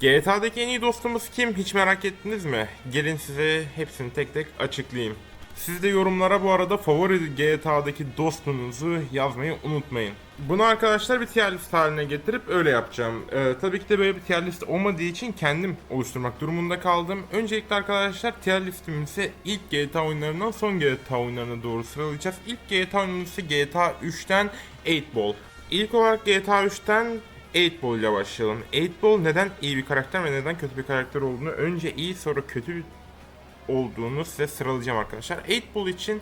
GTA'daki en iyi dostumuz kim? Hiç merak ettiniz mi? Gelin size hepsini tek tek açıklayayım. Siz de yorumlara bu arada favori GTA'daki dostunuzu yazmayı unutmayın. Bunu arkadaşlar bir tier list haline getirip öyle yapacağım. Ee, tabii ki de böyle bir tier list olmadığı için kendim oluşturmak durumunda kaldım. Öncelikle arkadaşlar tier listimizi ilk GTA oyunlarından son GTA oyunlarına doğru sıralayacağız. İlk GTA oyunumuz GTA 3'ten 8 Ball. İlk olarak GTA 3'ten 8 Ball ile başlayalım. 8 Ball neden iyi bir karakter ve neden kötü bir karakter olduğunu önce iyi sonra kötü olduğunu size sıralayacağım arkadaşlar. 8 Ball için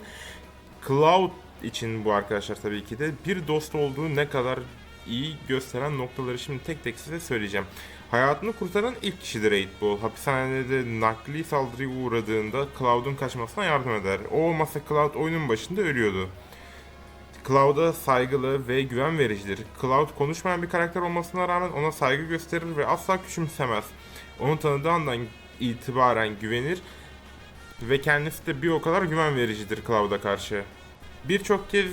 Cloud için bu arkadaşlar tabii ki de bir dost olduğu ne kadar iyi gösteren noktaları şimdi tek tek size söyleyeceğim. Hayatını kurtaran ilk kişidir 8 Ball. Hapishanede nakli saldırıya uğradığında Cloud'un kaçmasına yardım eder. O olmasa Cloud oyunun başında ölüyordu. Cloud'a saygılı ve güven vericidir. Cloud konuşmayan bir karakter olmasına rağmen ona saygı gösterir ve asla küçümsemez. Onu tanıdığı andan itibaren güvenir ve kendisi de bir o kadar güven vericidir Cloud'a karşı. Birçok kez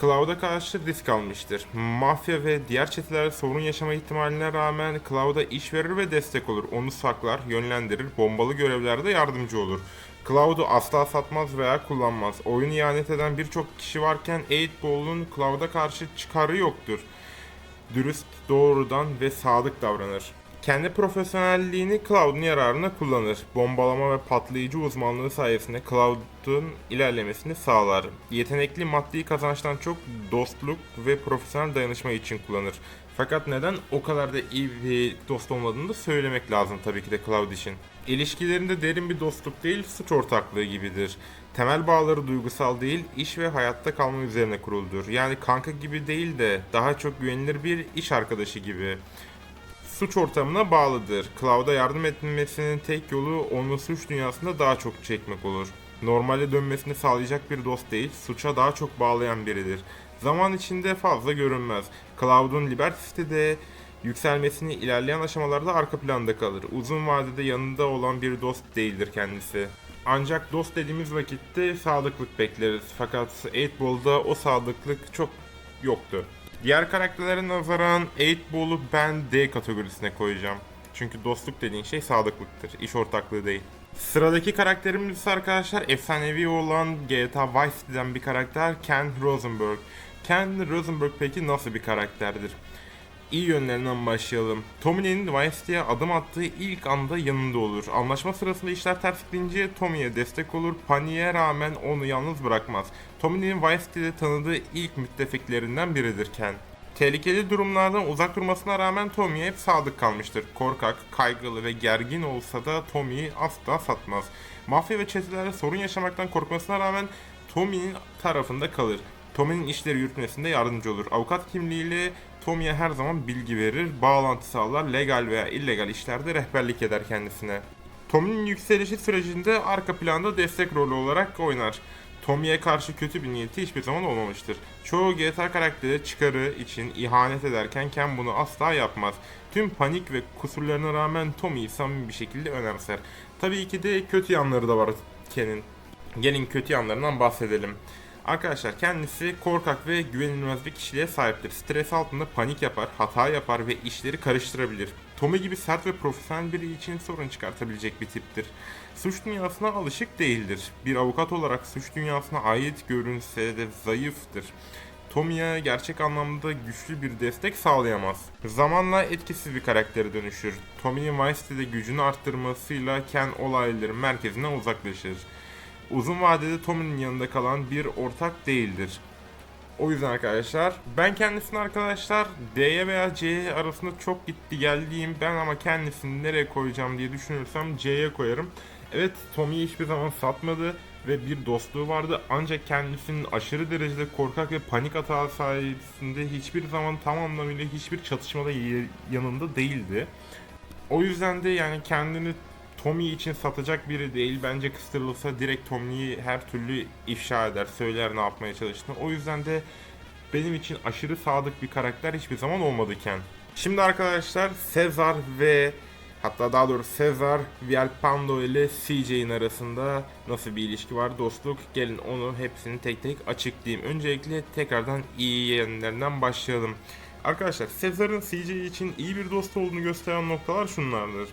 Cloud'a karşı risk almıştır. Mafya ve diğer çeteler sorun yaşama ihtimaline rağmen Cloud'a iş verir ve destek olur. Onu saklar, yönlendirir, bombalı görevlerde yardımcı olur. Cloud'u asla satmaz veya kullanmaz. Oyunu ihanet eden birçok kişi varken 8 Ball'un Cloud'a karşı çıkarı yoktur. Dürüst, doğrudan ve sadık davranır. Kendi profesyonelliğini Cloud'un yararına kullanır. Bombalama ve patlayıcı uzmanlığı sayesinde Cloud'un ilerlemesini sağlar. Yetenekli maddi kazançtan çok dostluk ve profesyonel dayanışma için kullanır. Fakat neden o kadar da iyi bir dost olmadığını da söylemek lazım tabii ki de Cloud için. İlişkilerinde derin bir dostluk değil, suç ortaklığı gibidir. Temel bağları duygusal değil, iş ve hayatta kalma üzerine kuruludur. Yani kanka gibi değil de daha çok güvenilir bir iş arkadaşı gibi suç ortamına bağlıdır. Cloud'a yardım etmesinin tek yolu onu suç dünyasında daha çok çekmek olur. Normale dönmesini sağlayacak bir dost değil, suça daha çok bağlayan biridir. Zaman içinde fazla görünmez. Cloud'un Liberty City'de yükselmesini ilerleyen aşamalarda arka planda kalır. Uzun vadede yanında olan bir dost değildir kendisi. Ancak dost dediğimiz vakitte sadıklık bekleriz. Fakat 8 Ball'da o sadıklık çok yoktu. Diğer karakterlere nazaran 8 Ball'u ben D kategorisine koyacağım. Çünkü dostluk dediğin şey sadıklıktır, iş ortaklığı değil. Sıradaki karakterimiz ise arkadaşlar efsanevi olan GTA Vice City'den bir karakter Ken Rosenberg. Ken Rosenberg peki nasıl bir karakterdir? İyi yönlerinden başlayalım. Tommy'nin City'ye adım attığı ilk anda yanında olur. Anlaşma sırasında işler ters gidince Tommy'ye destek olur. Paniğe rağmen onu yalnız bırakmaz. Tommy'nin City'de tanıdığı ilk müttefiklerinden biridir Ken. Tehlikeli durumlardan uzak durmasına rağmen Tommy'ye hep sadık kalmıştır. Korkak, kaygılı ve gergin olsa da Tommy'yi asla satmaz. Mafya ve çetelerle sorun yaşamaktan korkmasına rağmen Tommy'nin tarafında kalır. Tommy'nin işleri yürütmesinde yardımcı olur. Avukat kimliğiyle Tommy'ye her zaman bilgi verir, bağlantı sağlar, legal veya illegal işlerde rehberlik eder kendisine. Tommy'nin yükselişi sürecinde arka planda destek rolü olarak oynar. Tommy'ye karşı kötü bir niyeti hiçbir zaman olmamıştır. Çoğu GTA karakteri çıkarı için ihanet ederken Ken bunu asla yapmaz. Tüm panik ve kusurlarına rağmen Tommy'yi samimi bir şekilde önemser. Tabii ki de kötü yanları da var Ken'in. Gelin kötü yanlarından bahsedelim. Arkadaşlar kendisi korkak ve güvenilmez bir kişiliğe sahiptir. Stres altında panik yapar, hata yapar ve işleri karıştırabilir. Tommy gibi sert ve profesyonel biri için sorun çıkartabilecek bir tiptir. Suç dünyasına alışık değildir. Bir avukat olarak suç dünyasına ait görünse de zayıftır. Tommy'ye gerçek anlamda güçlü bir destek sağlayamaz. Zamanla etkisiz bir karaktere dönüşür. Tommy'nin Vice City'de gücünü arttırmasıyla Ken olayların merkezinden uzaklaşır uzun vadede Tommy'nin yanında kalan bir ortak değildir. O yüzden arkadaşlar ben kendisini arkadaşlar D'ye veya C'ye arasında çok gitti geldiğim ben ama kendisini nereye koyacağım diye düşünürsem C'ye koyarım. Evet Tommy'yi hiçbir zaman satmadı ve bir dostluğu vardı ancak kendisinin aşırı derecede korkak ve panik atağı sayesinde hiçbir zaman tam anlamıyla hiçbir çatışmada yanında değildi. O yüzden de yani kendini Tommy için satacak biri değil. Bence kıstırılsa direkt Tommy'yi her türlü ifşa eder, söyler ne yapmaya çalıştığını. O yüzden de benim için aşırı sadık bir karakter hiçbir zaman olmadı Ken. Şimdi arkadaşlar Sezar ve hatta daha doğrusu Sezar, Vialpando ile CJ'in arasında nasıl bir ilişki var dostluk gelin onu hepsini tek tek açıklayayım. Öncelikle tekrardan iyi yönlerinden başlayalım. Arkadaşlar Sezar'ın CJ için iyi bir dost olduğunu gösteren noktalar şunlardır.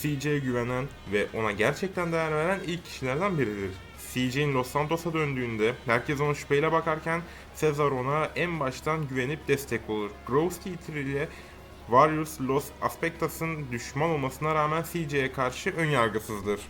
CJ'ye güvenen ve ona gerçekten değer veren ilk kişilerden biridir. CJ'nin Los Santos'a döndüğünde herkes ona şüpheyle bakarken Cesar ona en baştan güvenip destek olur. Gross Theater ile Warriors Los Aspectas'ın düşman olmasına rağmen CJ'ye karşı önyargısızdır.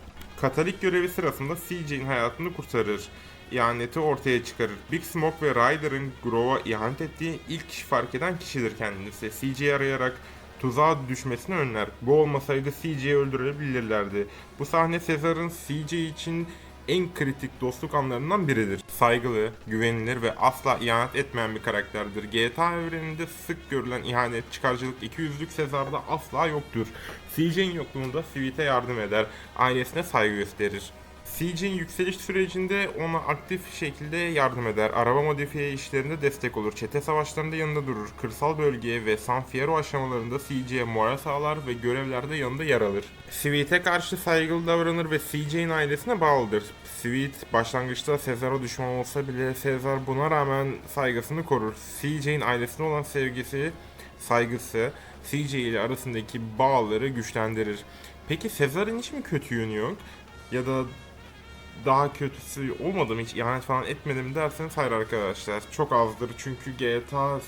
Katalik görevi sırasında CJ'nin hayatını kurtarır. İhaneti ortaya çıkarır. Big Smoke ve Ryder'ın Grove'a ihanet ettiği ilk kişi fark eden kişidir kendisi. CJ'yi arayarak tuzağa düşmesini önler. Bu olmasaydı CJ'yi öldürebilirlerdi. Bu sahne Sezar'ın CJ için en kritik dostluk anlarından biridir. Saygılı, güvenilir ve asla ihanet etmeyen bir karakterdir. GTA evreninde sık görülen ihanet, çıkarcılık, ikiyüzlülük Sezar'da asla yoktur. CJ'in yokluğunda Sweet'e yardım eder, ailesine saygı gösterir. CJ'in yükseliş sürecinde ona aktif şekilde yardım eder. Araba modifiye işlerinde destek olur. Çete savaşlarında yanında durur. Kırsal bölgeye ve San Fierro aşamalarında CJ'ye moral sağlar ve görevlerde yanında yer alır. Sweet'e karşı saygılı davranır ve CJ'in ailesine bağlıdır. Sweet başlangıçta Sezar'a düşman olsa bile Sezar buna rağmen saygısını korur. CJ'in ailesine olan sevgisi, saygısı CJ ile arasındaki bağları güçlendirir. Peki Sezar'ın hiç mi kötü yönü yok? Ya da daha kötüsü olmadı mı hiç ihanet falan etmedim derseniz hayır arkadaşlar çok azdır çünkü GTA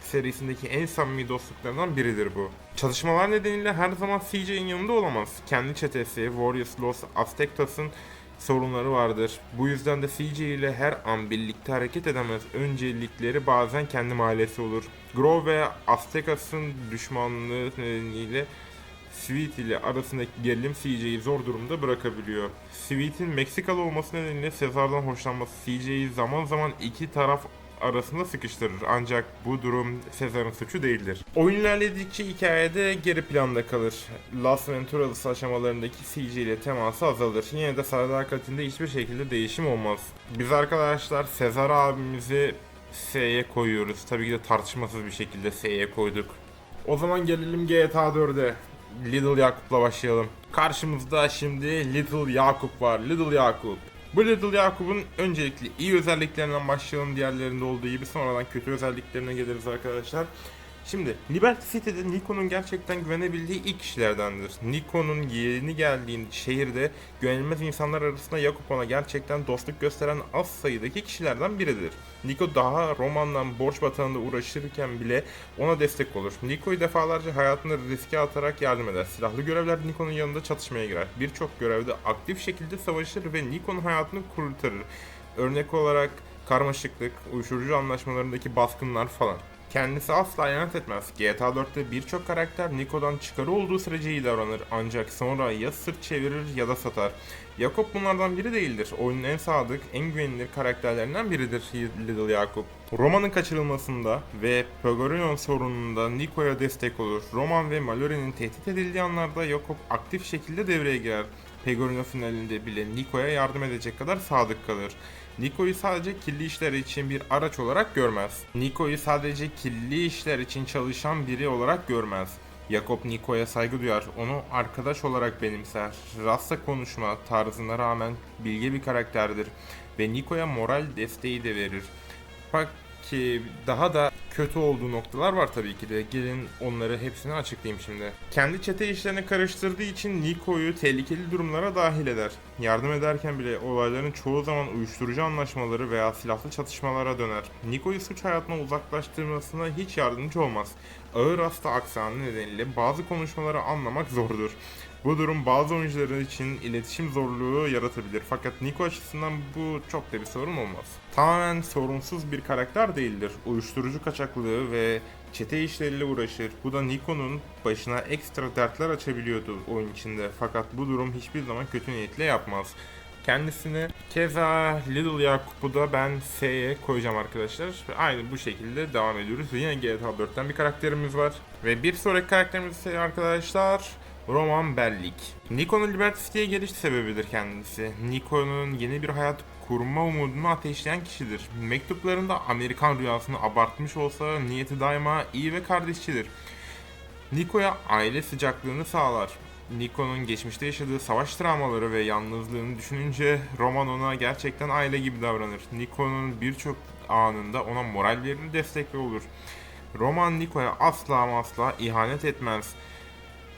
serisindeki en samimi dostluklarından biridir bu. Çalışmalar nedeniyle her zaman CJ'in yanında olamaz. Kendi çetesi Warriors Los Aztectas'ın sorunları vardır. Bu yüzden de CJ ile her an birlikte hareket edemez. Öncelikleri bazen kendi mahallesi olur. Grove ve Aztecas'ın düşmanlığı nedeniyle Sweet ile arasındaki gerilim CJ'yi zor durumda bırakabiliyor. Sweet'in Meksikalı olması nedeniyle Sezar'dan hoşlanması CJ'yi zaman zaman iki taraf arasında sıkıştırır. Ancak bu durum Sezar'ın suçu değildir. Oyun ilerledikçe hikayede geri planda kalır. Las Venturas aşamalarındaki CJ ile teması azalır. Yine de sadakatinde hiçbir şekilde değişim olmaz. Biz arkadaşlar Sezar abimizi S'ye koyuyoruz. Tabii ki de tartışmasız bir şekilde S'ye koyduk. O zaman gelelim GTA 4'e. Little Yakup'la başlayalım. Karşımızda şimdi Little Yakup var. Little Yakup. Bu Little Yakup'un öncelikle iyi özelliklerinden başlayalım. Diğerlerinde olduğu gibi sonradan kötü özelliklerine geliriz arkadaşlar. Şimdi Liberty City'de Nikon'un gerçekten güvenebildiği ilk kişilerdendir. Nikon'un yeni geldiği şehirde güvenilmez insanlar arasında Yakup ona gerçekten dostluk gösteren az sayıdaki kişilerden biridir. Niko daha romandan borç batağında uğraşırken bile ona destek olur. Niko'yu defalarca hayatını riske atarak yardım eder. Silahlı görevler Niko'nun yanında çatışmaya girer. Birçok görevde aktif şekilde savaşır ve Niko'nun hayatını kurtarır. Örnek olarak karmaşıklık, uyuşturucu anlaşmalarındaki baskınlar falan. Kendisi asla ihanet etmez. GTA 4'te birçok karakter Nico'dan çıkarı olduğu sürece iyi davranır ancak sonra ya sırt çevirir ya da satar. Jacob bunlardan biri değildir. Oyunun en sadık, en güvenilir karakterlerinden biridir Little Jacob. Roman'ın kaçırılmasında ve Pogorion sorununda Nico'ya destek olur. Roman ve Mallory'nin tehdit edildiği anlarda Jacob aktif şekilde devreye girer. Pegorino finalinde bile Nico'ya yardım edecek kadar sadık kalır. Niko'yu sadece kirli işler için bir araç olarak görmez. Niko'yu sadece kirli işler için çalışan biri olarak görmez. Jacob Niko'ya saygı duyar, onu arkadaş olarak benimser. Rasta konuşma tarzına rağmen bilge bir karakterdir ve Niko'ya moral desteği de verir. Bak ki daha da kötü olduğu noktalar var tabii ki de. Gelin onları hepsini açıklayayım şimdi. Kendi çete işlerine karıştırdığı için Niko'yu tehlikeli durumlara dahil eder. Yardım ederken bile olayların çoğu zaman uyuşturucu anlaşmaları veya silahlı çatışmalara döner. Niko'yu suç hayatına uzaklaştırmasına hiç yardımcı olmaz. Ağır hasta aksanı nedeniyle bazı konuşmaları anlamak zordur. Bu durum bazı oyuncular için iletişim zorluğu yaratabilir fakat Nico açısından bu çok da bir sorun olmaz. Tamamen sorunsuz bir karakter değildir. Uyuşturucu kaçaklığı ve çete işleriyle uğraşır. Bu da Nico'nun başına ekstra dertler açabiliyordu oyun içinde fakat bu durum hiçbir zaman kötü niyetle yapmaz. Kendisini keza Little Yakup'u da ben S'ye koyacağım arkadaşlar. Ve aynı bu şekilde devam ediyoruz. Yine GTA 4'ten bir karakterimiz var. Ve bir sonraki karakterimiz ise arkadaşlar Roman Bellik. Nico'nun Liberty City'ye geliş sebebidir kendisi. Nico'nun yeni bir hayat kurma umudunu ateşleyen kişidir. Mektuplarında Amerikan rüyasını abartmış olsa niyeti daima iyi ve kardeşçidir. Niko'ya aile sıcaklığını sağlar. Niko'nun geçmişte yaşadığı savaş travmaları ve yalnızlığını düşününce Roman ona gerçekten aile gibi davranır. Niko'nun birçok anında ona moral verir, destekli olur. Roman Niko'ya asla ama asla ihanet etmez.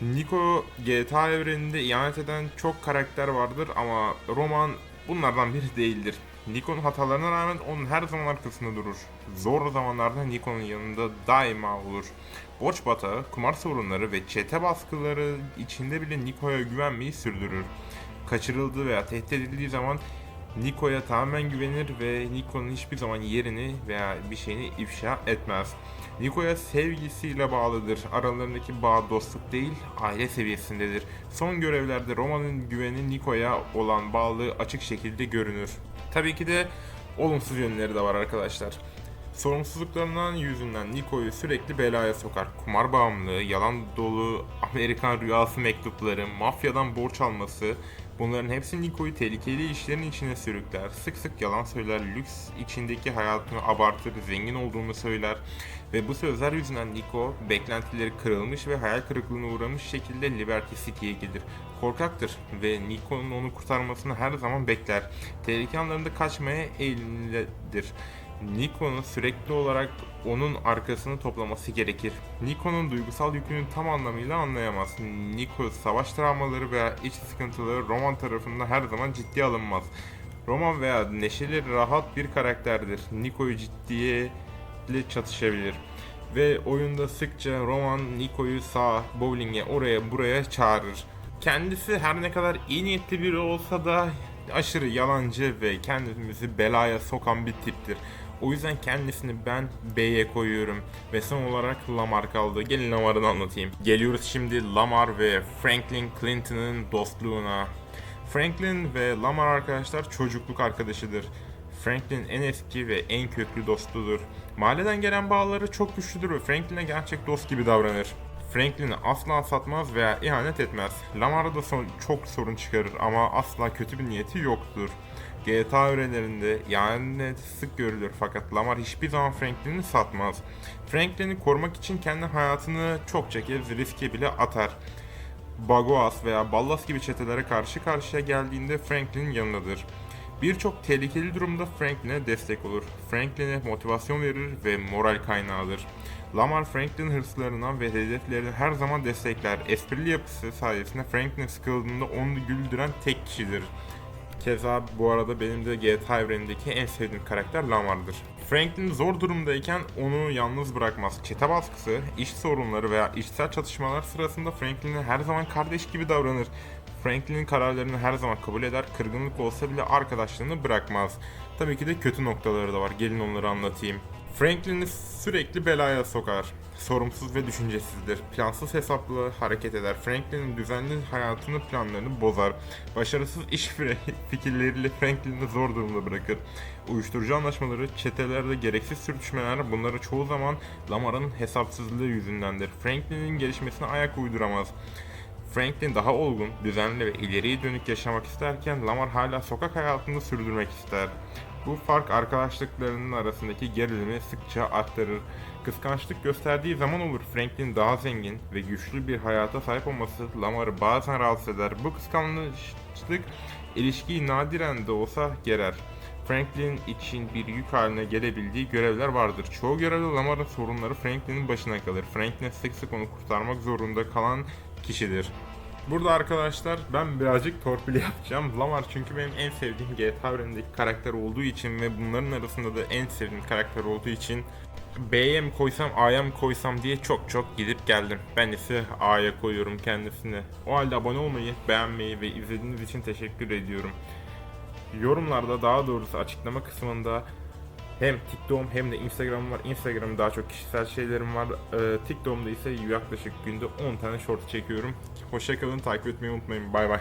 Niko GTA evreninde ihanet eden çok karakter vardır ama Roman bunlardan biri değildir. Niko'nun hatalarına rağmen onun her zaman arkasında durur. Zor zamanlarda Niko'nun yanında daima olur. Borç batağı, kumar sorunları ve çete baskıları içinde bile Niko'ya güvenmeyi sürdürür. Kaçırıldığı veya tehdit edildiği zaman Niko'ya tamamen güvenir ve Niko'nun hiçbir zaman yerini veya bir şeyini ifşa etmez. Niko'ya sevgisiyle bağlıdır. Aralarındaki bağ dostluk değil, aile seviyesindedir. Son görevlerde Roma'nın güveni Niko'ya olan bağlılığı açık şekilde görünür. Tabii ki de olumsuz yönleri de var arkadaşlar. Sorumsuzluklarından yüzünden Niko'yu sürekli belaya sokar. Kumar bağımlılığı, yalan dolu Amerikan rüyası mektupları, mafyadan borç alması, bunların hepsi Niko'yu tehlikeli işlerin içine sürükler. Sık sık yalan söyler, lüks içindeki hayatını abartır, zengin olduğunu söyler. Ve bu sözler yüzünden Niko, beklentileri kırılmış ve hayal kırıklığına uğramış şekilde Liberty City'ye gelir. Korkaktır ve Niko'nun onu kurtarmasını her zaman bekler. Tehlike anlarında kaçmaya eğilimlidir. Niko'nun sürekli olarak onun arkasını toplaması gerekir. Niko'nun duygusal yükünü tam anlamıyla anlayamaz. Niko savaş travmaları veya iç sıkıntıları Roman tarafından her zaman ciddiye alınmaz. Roman veya neşeli rahat bir karakterdir. Niko'yu ciddiye ile çatışabilir. Ve oyunda sıkça Roman Niko'yu sağa, bowling'e, oraya buraya çağırır. Kendisi her ne kadar iyi niyetli biri olsa da aşırı yalancı ve kendimizi belaya sokan bir tiptir. O yüzden kendisini ben B'ye koyuyorum. Ve son olarak Lamar kaldı. Gelin Lamar'ını anlatayım. Geliyoruz şimdi Lamar ve Franklin Clinton'ın dostluğuna. Franklin ve Lamar arkadaşlar çocukluk arkadaşıdır. Franklin en eski ve en köklü dostudur. Mahalleden gelen bağları çok güçlüdür ve Franklin'e gerçek dost gibi davranır. Franklin'i asla satmaz veya ihanet etmez. Lamar'a da son- çok sorun çıkarır ama asla kötü bir niyeti yoktur. GTA öğrelerinde ihanet sık görülür fakat Lamar hiçbir zaman Franklin'i satmaz. Franklin'i korumak için kendi hayatını çokça kez riske bile atar. Bagoas veya Ballas gibi çetelere karşı karşıya geldiğinde Franklin yanındadır. Birçok tehlikeli durumda Franklin'e destek olur. Franklin'e motivasyon verir ve moral kaynağıdır. Lamar Franklin hırslarına ve hedeflerine her zaman destekler. Esprili yapısı sayesinde Franklin sıkıldığında onu güldüren tek kişidir. Keza bu arada benim de GTA evrenindeki en sevdiğim karakter Lamar'dır. Franklin zor durumdayken onu yalnız bırakmaz. Çete baskısı, iş sorunları veya içsel çatışmalar sırasında Franklin'e her zaman kardeş gibi davranır. Franklin'in kararlarını her zaman kabul eder, kırgınlık olsa bile arkadaşlığını bırakmaz. Tabii ki de kötü noktaları da var, gelin onları anlatayım. Franklin'i sürekli belaya sokar. Sorumsuz ve düşüncesizdir. Plansız hesaplı hareket eder. Franklin'in düzenli hayatını planlarını bozar. Başarısız iş fikirleriyle Franklin'i zor durumda bırakır. Uyuşturucu anlaşmaları, çetelerde gereksiz sürtüşmeler bunları çoğu zaman Lamar'ın hesapsızlığı yüzündendir. Franklin'in gelişmesine ayak uyduramaz. Franklin daha olgun, düzenli ve ileriye dönük yaşamak isterken Lamar hala sokak hayatını sürdürmek ister. Bu fark arkadaşlıklarının arasındaki gerilimi sıkça arttırır. Kıskançlık gösterdiği zaman olur Franklin daha zengin ve güçlü bir hayata sahip olması Lamar'ı bazen rahatsız eder. Bu kıskançlık ilişkiyi nadiren de olsa gerer. Franklin için bir yük haline gelebildiği görevler vardır. Çoğu görevde Lamar'ın sorunları Franklin'in başına kalır. Franklin sık sık onu kurtarmak zorunda kalan kişidir. Burada arkadaşlar ben birazcık torpil yapacağım. Lamar çünkü benim en sevdiğim GTA evrenindeki karakter olduğu için ve bunların arasında da en sevdiğim karakter olduğu için B'ye mi koysam A'ya mı koysam diye çok çok gidip geldim. Ben ise A'ya koyuyorum kendisini. O halde abone olmayı, beğenmeyi ve izlediğiniz için teşekkür ediyorum. Yorumlarda daha doğrusu açıklama kısmında hem TikTok'um hem de Instagram'ım var. Instagram'da daha çok kişisel şeylerim var. Ee, TikTok'umda ise yaklaşık günde 10 tane short çekiyorum. Hoşçakalın, takip etmeyi unutmayın. Bay bay.